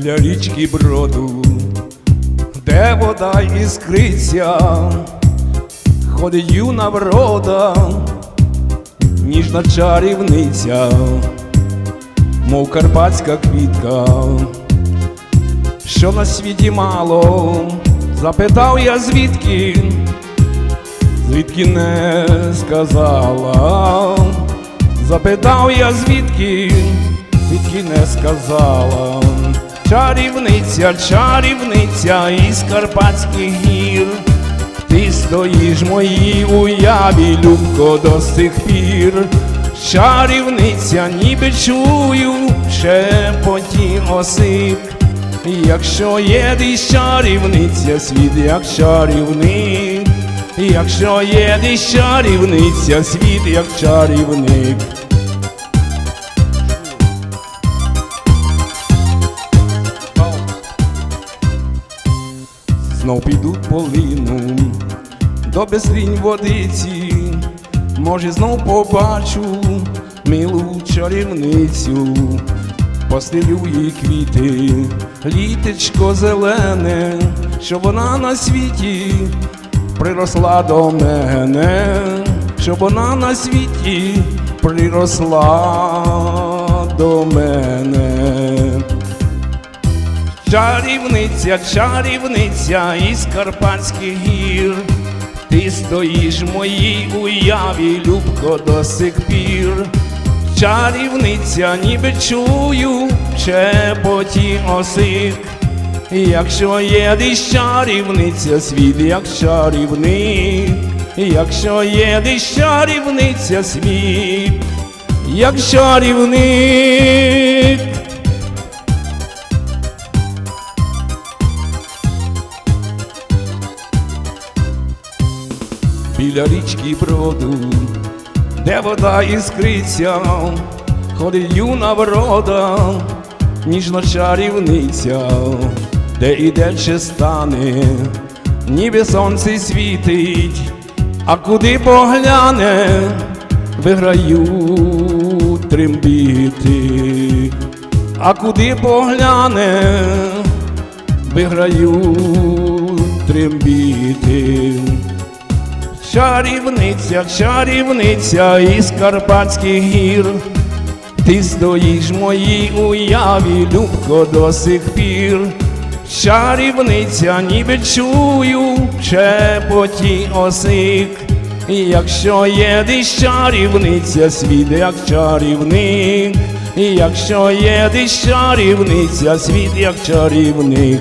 біля річки броду, де вода іскриться, ходить юна врода, ніжна чарівниця, мов карпатська квітка, що на світі мало, запитав я звідки, звідки не сказала, запитав я звідки, звідки не сказала. Чарівниця, чарівниця із Карпатських гір, ти стоїш моїй уяві, любко до сих пір. Чарівниця, ніби чую шепоті осик. Якщо є десь чарівниця, світ як чарівник. Якщо є десь чарівниця, світ як чарівник. Знов підуть по лину до безлінь водиці, може знов побачу милу чарівницю, постелю їй квіти, літечко зелене, щоб вона на світі приросла до мене, щоб вона на світі приросла до мене. Чарівниця, чарівниця із Карпатських гір, ти стоїш в моїй уяві, любко до сих пір. Чарівниця, ніби чую шепоті осик. Якщо є десь чарівниця, світ як чарівник. Якщо є десь чарівниця, світ як чарівник. Біля річки броду, де вода іскриться, ходить юна врода, ніжна чарівниця, де іде чи стане, ніби сонце світить, а куди погляне, виграють трембіти, а куди погляне, виграють трембіти. Чарівниця, чарівниця із Карпатських гір, ти стоїш моїй уяві, любко до сих пір. Чарівниця, ніби чую шепоті осик. Якщо є десь чарівниця, світ як чарівник. Якщо є чарівниця, світ як чарівник.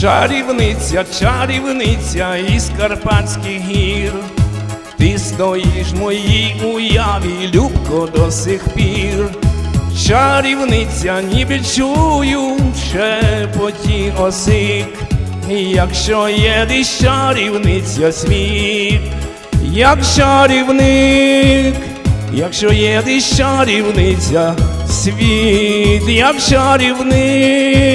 Чарівниця, чарівниця із Карпатських гір, ти стоїш моїй уяві, любко до сих пір. Чарівниця, ніби чую шепоті осик. Якщо є чарівниця, світ, як чарівник, якщо є десь чарівниця, світ, як чарівник.